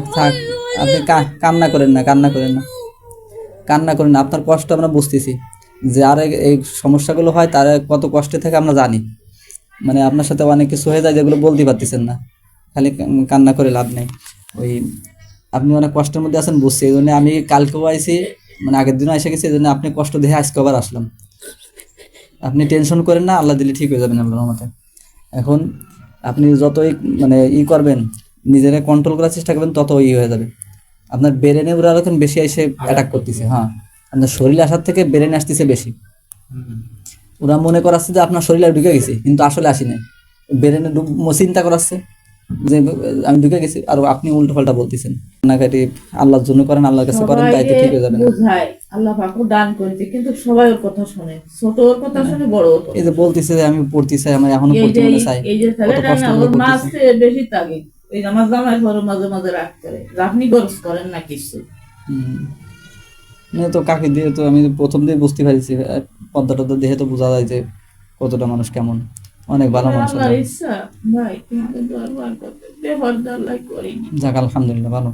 থাক। আপনি কান্না করেন না, কান্না করেন না। কান্না করেন না, আপনার কষ্ট আমরা বুঝতেছি। যে আর এই- সমস্যাগুলো হয়, তার কত কষ্টে থাকে আমরা জানি। মানে আপনার সাথে অনেক কিছু হয়ে যায় যেগুলো বলতে পারতেছেন না। খালি কান্না করে লাভ নেই। ওই আপনি অনেক কষ্টের মধ্যে আছেন বুঝছি, এই জন্য আমি কালকেও আইসি মানে আগের দিনও এসে গেছি, এই জন্য আপনি কষ্ট দেখে আজকে আবার আসলাম। আপনি টেনশন করেন না, আল্লাহ দিলে ঠিক হয়ে যাবেন আল্লাহর রহমতে। এখন আপনি যতই মানে ই করবেন, নিজেরা কন্ট্রোল করার চেষ্টা করবেন, তত ই হয়ে যাবে। আপনার ব্রেনে ওরা এখন বেশি এসে অ্যাটাক করতেছে হ্যাঁ। আপনার শরীর আসার থেকে ব্রেনে আসতেছে বেশি। ওরা মনে করাচ্ছে যে আপনার শরীরে ঢুকে গেছে, কিন্তু আসলে আসি না ব্রেনে চিন্তা করাচ্ছে। যে আমি ঢুকে গেছি আর আপনি উল্টো পাল্টা বলতেছেন। কান্নাকাটি আল্লাহর জন্য করেন আল্লাহর কাছে করেন তাই তো ঠিক হয়ে যাবে আল্লাহ পাকও দান করেছে কিন্তু সবাই ওর কথা শুনে। ছোট ওর কথা শুনে বড় এই যে বলতেছে যে আমি পড়তে চাই আমার এখনও পড়তে মনে চাই এই যে কত ছেলেটা না ওর মাছ বেশি তাগে ওই আমার জামাই মাঝে মাঝে রাগ করে। আপনি গরজ করেন না কিছু। না তো কাকে দিয়ে তো আমি প্রথম দিয়ে বুঝতে পারছি পদ্মা টদ্মা দেখে তো বোঝা যায় যে কতটা মানুষ কেমন। অনেক ভালো মানুষ আল্লাহ করিনি। যাক আলহামদুলিল্লাহ ভালো।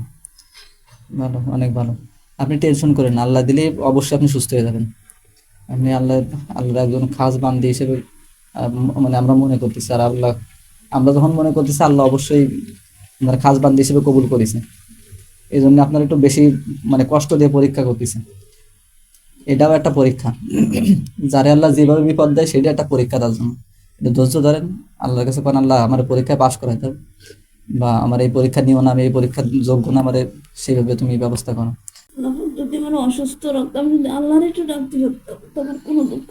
ভালো অনেক ভালো। আপনি টেনশন করেন না, আল্লাহ দিলে অবশ্যই আপনি সুস্থ হয়ে যাবেন। আপনি আল্লাহ আল্লাহর একজন খাস বান্দি হিসেবে মানে আমরা মনে করতেছি আর আল্লাহ আমরা যখন মনে করতেছি আল্লাহ অবশ্যই আপনার খাস বান্দি হিসেবে কবুল করেছে। এই জন্য আপনার একটু বেশি মানে কষ্ট দিয়ে পরীক্ষা করতেছে। এটাও একটা পরীক্ষা। যারে আল্লাহ যেভাবে বিপদ দেয় সেটা একটা পরীক্ষা তার জন্য। এটা ধৈর্য ধরেন আল্লাহর কাছে কোন আল্লাহ আমার পরীক্ষায় পাশ করাই দাও বা আমার এই পরীক্ষা নিও না আমি এই পরীক্ষার যোগ্য না আমার সেইভাবে তুমি ব্যবস্থা করো। যদি আমার অসুস্থ রাখতাম যদি আল্লাহর একটু ডাকতে পারতাম তোমার কোনো দুঃখ।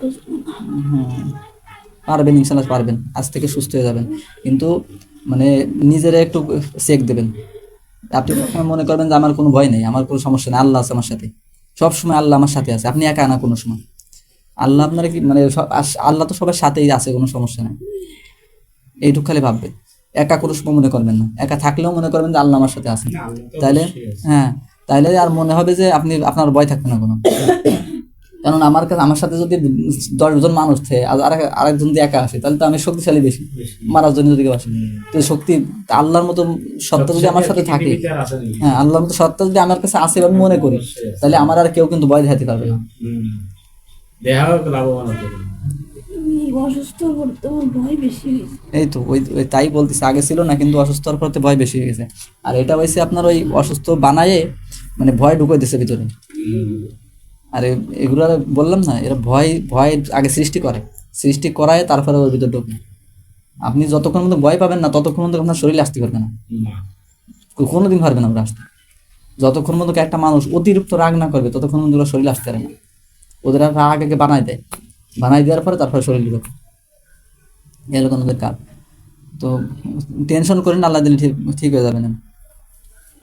পারবেন ইনশাল্লাহ পারবেন আজ থেকে সুস্থ হয়ে যাবেন। কিন্তু মানে নিজেরা একটু চেক দেবেন। আপনি সবসময় মনে করবেন যে আমার কোনো ভয় নেই আমার কোনো সমস্যা নেই আল্লাহ আছে আমার সাথে। সব সময় আল্লাহ আমার সাথে আছে আপনি একা আনা কোনো সময়। আল্লাহ আপনার কি মানে আল্লাহ তো সবার সাথেই আছে কোনো সমস্যা নেই। এইটুকু খালি ভাববে। একা কোনো মনে করবেন না। একা থাকলেও মনে করবেন যে আল্লাহ আমার সাথে আছে। তাইলে হ্যাঁ তাইলে আর মনে হবে যে আপনি আপনার ভয় থাকবে না কোনো। কারণ আমার কাছে আমার সাথে যদি দশজন মানুষ থাকে আর আরেক- আরেকজন যদি একা আসে তাহলে তো আমি শক্তিশালী বেশি। মারার জন্য যদি কেউ আসে। তো শক্তি আল্লাহর মতো সত্তা যদি আমার সাথে থাকে হ্যাঁ আল্লাহর মতো সত্তা যদি আমার কাছে আসে আমি মনে করি তাহলে আমার আর কেউ কিন্তু ভয় দেখাতে পারবে না। দেহা লাভবান হতে অসুস্থ ভয় বেশি এই তো ওই ওই তাই বলতেছে আগে ছিল না কিন্তু অসুস্থ হওয়ার ভয় বেশি হয়ে গেছে। আর এটা হয়েছে আপনার ওই অসুস্থ বানায়ে মানে ভয় ঢুকে দিছে ভিতরে। আর এগুলো আর বললাম না এরা ভয় ভয় আগে সৃষ্টি করে। সৃষ্টি করায় তারপরে ওর ভিতরে ঢুকে। আপনি যতক্ষণ মধ্যে ভয় পাবেন না ততক্ষণ মধ্যে আপনার শরীরে আসতে পারবে না। কোনো দিন পারবে না ওরা আসতে। যতক্ষণ মধ্যে একটা মানুষ অতিরিক্ত রাগ না করবে ততক্ষণ মধ্যে ওরা শরীরে আসতে পারে না। ওদের আর রাগ আগে বানাই দেয়। বানাই দেওয়ার পরে তারপরে শরীর ঢুকে এরকম ওদের কাজ। তো টেনশন করেন আল্লাহ দিলে ঠিক ঠিক হয়ে যাবে না।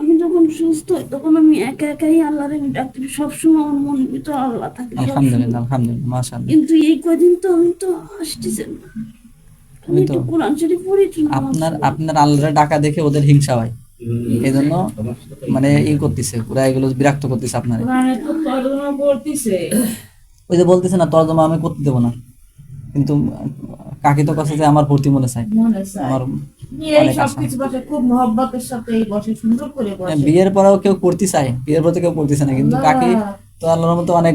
আমি যখন সুস্থ হই তখন আমি একা একাই আল্লাহর আমি ডাকতে সবসময় আমার মনের ভিতরে আল্লাহ থাকে আলহামদুলিল্লাহ আলহামদুলিল্লাহ মাশাআল্লাহ। কিন্তু এই কদিন তো আমি তো আসতেছেন না। আমি আমি তো- কোরআন শরীফ পড়ি আপনার আপনার আল্লাহর ডাকা দেখে ওদের হিংসা হয়। এই জন্য মানে ই করতেছে ওরা এগুলো বিরক্ত করতেছে আপনার। ওই যে বলতেছে না তর্জমা আমি করতে দেবো না। কিন্তু কাকি তো কাছে যে আমার ভর্তি মনে চাই আমার বসে বিয়ের পরেও কেউ করতে চায়। বিয়ের পরে কেউ পড়তেছে না। কিন্তু কাকি তো আল্লাহর মতো অনেক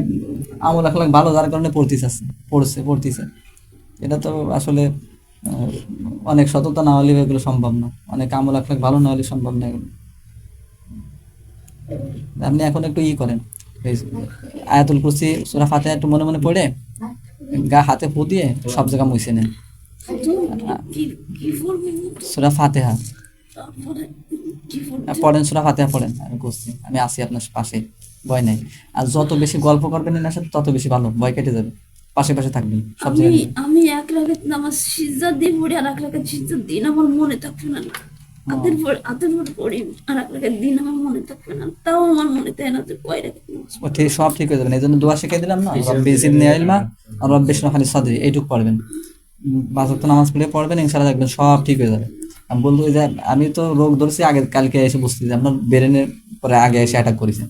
আমল আখলাক ভালো যার কারণে পড়তেছে আছে পড়ছে পড়তেছে এটা তো আসলে অনেক সততা না হলে এগুলো সম্ভব না। অনেক আমল আখলাক ভালো না হলে সম্ভব না এগুলো। আপনি এখন একটু ই করেন। আয়াতুল কুরসি সূরা ফাতিহা একটু মনে মনে পড়ে? গা হাতে ফু দিয়ে সব জায়গা মুছে নেন। সূরা ফাতিহা। পড়েন সুরা ফাতিহা পড়েন আমি করছি আমি আছি আপনার পাশে ভয় নাই। আর যত বেশি গল্প করবেন এনার সাথে তত বেশি ভালো ভয় কেটে যাবে। পাশে পাশে থাকবেন সব জায়গায়। আমি এক রাখাত নামাজ সিজদা দিয়ে পড়ি আর এক রাখাত সিজদা দিন আমার মনে থাকবে না। হাতের পর হাতের পর পড়ি। আর রাখাত দিন আমার মনে থাকবে না তাও আমার মনে থাকে না যে কয় রাখাত ও ঠিক সব ঠিক হয়ে যাবেন এই জন্য দোয়া শিখিয়ে দিলাম না। রব্বি জিদনি ইলমা আর রব্বি ইশরাহ লি সাদরি এইটুক পড়বেন। পাঁচ ওয়াক্ত নামাজ পড়ে পড়বেন ইনশাআল্লাহ দেখবেন সব ঠিক হয়ে যাবে। আমি বলব যে আমি তো রোগ ধরছি আগে কালকে এসে বুঝতে যে আপনার ব্রেনের পরে আগে এসে অ্যাটাক করেছে।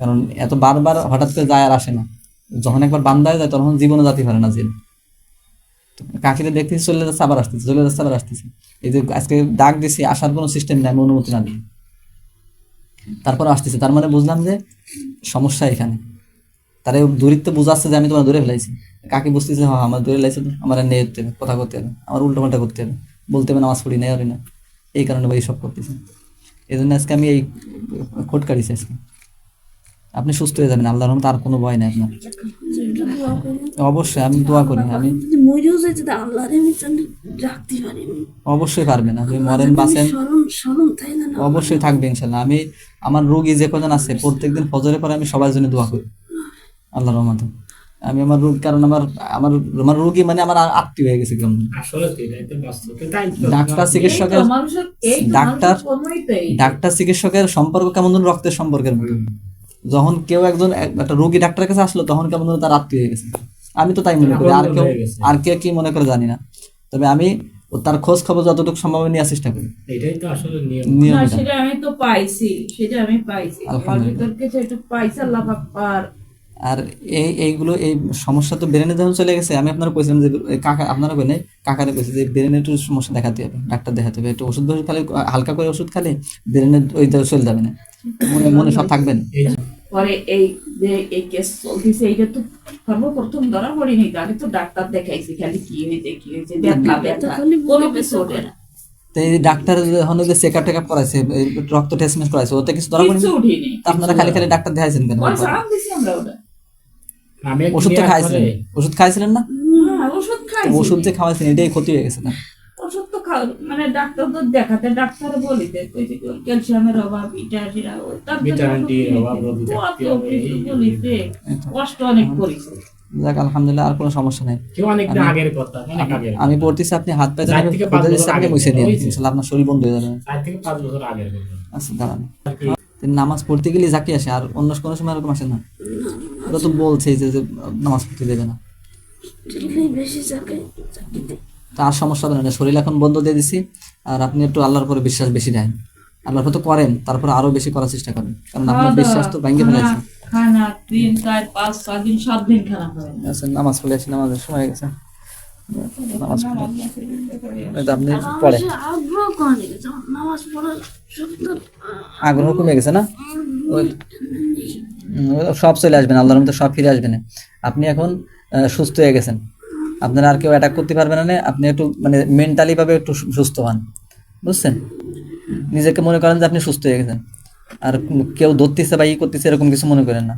কারণ এত বারবার হঠাৎ করে যায় আর আসে না। যখন একবার বান্দায় যায় তখন জীবনে জাতি পারে না জিন কাকিরে দেখতেছি চলে যাচ্ছে, আবার আসতেছে, চলে যাচ্ছে, আবার আসতেছে। এই যে আজকে ডাক দিছি, আসার কোনো সিস্টেম নেই, আমি অনুমতি না দিই। তারপর আসতেছে, তার মানে বুঝলাম যে সমস্যা এখানে। তারে দূরিত্ব বুঝাচ্ছে যে আমি তোমার দূরে ফেলাইছি। কাকে বুঝতেছে হ্যাঁ আমার দূরে ফেলাইছে তো, আমার নিয়ে যেতে হবে, কথা করতে হবে, আমার উল্টো পাল্টা করতে হবে। বলতে হবে, নামাজ পড়ি, নেই না। এই কারণে ভাই সব করতেছে। এই জন্য আজকে আমি এই খোট কাটিছি আজকে। আপনি সুস্থ হয়ে যাবেন আল্লাহর রহমতে আর কোনো ভয় নাই আপনার। অবশ্যই আমি দোয়া করি আমি। অবশ্যই পারবেন আপনি মরেন বাঁচেন। অবশ্যই থাকবে ইনশাল্লাহ। আমি আমার রোগী যে কজন আছে প্রত্যেকদিন ফজরের পরে আমি সবার জন্য দোয়া করি। আল্লাহ রহমতে। আমি আমার রোগ কারণ আমার আমার আমার রোগী মানে আমার আত্মীয় হয়ে গেছে কেমন? ডাক্তার চিকিৎসকের ডাক্তার। ডাক্তার চিকিৎসকের সম্পর্ক কেমন রক্তের সম্পর্কের মতো। যখন কেউ একজন একটা রোগী ডাক্তারের কাছে আসলো তখন কেমন তার আত্মীয় হয়ে গেছে। আমি তো তাই মনে করি আর কেউ আর কে কি মনে করে জানি না। তবে আমি তার খোঁজ খবর যতটুকু সম্ভব নেওয়ার চেষ্টা করি। এটাই তো আসলে নিয়ম। সেটা আমি তো পাইছি সেটা আমি পাইছি। আলহামদুলিল্লাহ। কিছু একটু পাইছি আল্লাহ পাক আর এই এইগুলো এই সমস্যা তো ব্রেনে যখন চলে গেছে আমি আপনারা কইছিলাম যে কাকা আপনারা কই নাই কাকারে কইছে যে ব্রেনে একটু সমস্যা দেখাতে হবে ডাক্তার দেখাতে হবে। একটু ওষুধ খালি হালকা করে ওষুধ খালি ব্রেনে ওই চলে যাবে না। মনে মনে সব থাকবেন এই পরে এই যে এই কেস চলতেছে এইটা তো সর্বপ্রথম ধরা পড়িনি। আগে তো ডাক্তার দেখাইছি খালি কি হয়েছে কি হয়েছে ব্যথা ব্যথা। কোনো কিছু ওঠে না। ডাক্তার যখন যে চেকআপ টেকআপ করাইছে রক্ত টেস্ট করাইছে ওতে কিছু ধরা পড়েনি? কিচ্ছু উঠিনি তা আপনারা খালি খালি ডাক্তার দেখাইছেন কেন? আমি ওষুধ তো খাইছিলেন। ওষুধ খাইছিলেন না? হ্যাঁ, ওষুধ ওষুধ যে খাওয়াইছেন এটাই ক্ষতি হয়ে গেছে না? মানে ডাক্তার তো দেখাতে ডাক্তার বলিতে ক্যালসিয়ামের অভাব বলিতে কষ্ট অনেক করেছে। যাক আলহামদুলিল্লাহ আর কোনো সমস্যা নেই। আগের কথা অনেক আমি পড়তেছি আপনি হাত পায়ে দিচ্ছি আপনি মুছে নিয়ে। আপনার শরীর বন্ধ হয়ে যাবে। চার থেকে পাঁচ বছর আগের কথা। আচ্ছা দাঁড়ান। নামাজ পড়তে গেলে জাকি আসে আর অন্য কোনো সময় এরকম আসে না। ওরা তো বলছে যে নামাজ পড়তে দেবে না। বেশি। তা আর সমস্যা হবে না। শরীর এখন বন্ধ দিয়ে দিছি আর আপনি একটু আল্লাহর পরে বিশ্বাস বেশি দেন। আল্লাহর তো করেন তারপর আরও বেশি করার চেষ্টা করেন। কারণ আপনার বিশ্বাস তো ভেঙে ফেলেছে। খানা তিন চার পাঁচ ছয় দিন সাত দিন খানা খাবেন। আচ্ছা নামাজ পড়ে আসি নামাজের সময় গেছে। নামাজ পড়ে আপনি পড়ে। আগ্রহ কমে গেছে নামাজ পড়ার শব্দ আগ্রহ কমে গেছে না সব চলে আসবেন আল্লাহর মধ্যে সব ফিরে আসবেন আপনি এখন সুস্থ হয়ে গেছেন। আপনারা আর কেউ অ্যাটাক করতে পারবেন না আপনি একটু মানে মেন্টালিভাবে একটু সুস্থ হন। বুঝছেন? নিজেকে মনে করেন যে আপনি সুস্থ হয়ে গেছেন। আর কেউ ধরতেছে বা ই করতেছে, এরকম কিছু মনে করেন না।